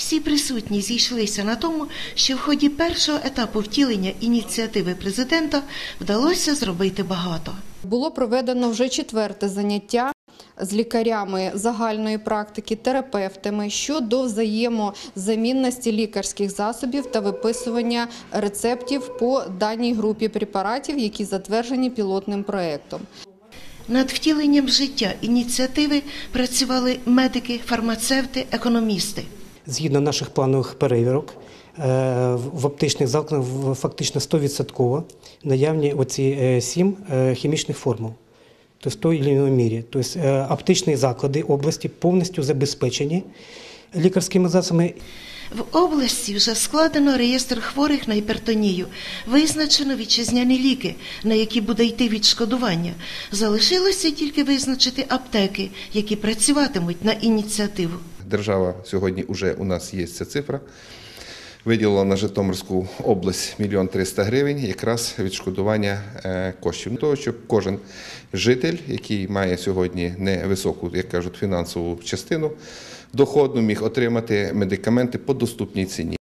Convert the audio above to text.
Всі присутні зійшлися на тому, що в ході першого етапу втілення ініціативи президента вдалося зробити багато. Було проведено вже четверте заняття з лікарями загальної практики, терапевтами щодо взаємозамінності лікарських засобів та виписування рецептів по даній групі препаратів, які затверджені пілотним проектом. Над втіленням життя ініціативи працювали медики, фармацевти, економісти. Згідно наших планових перевірок, е, в аптечних закладах фактично 100% наявні оці е, сім е, хімічних формул. Тобто в той чи іншій мірі. Тобто аптечні заклади області повністю забезпечені лікарськими засобами В області вже складено реєстр хворих на гіпертонію, визначено вітчизняні ліки, на які буде йти відшкодування. Залишилося тільки визначити аптеки, які працюватимуть на ініціативу. Держава сьогодні вже у нас є ця цифра. Виділила на Житомирську область мільйон триста гривень якраз відшкодування е, коштів. Того, щоб кожен житель, який має сьогодні невисоку, як кажуть, фінансову частину доходну, міг отримати медикаменти по доступній ціні.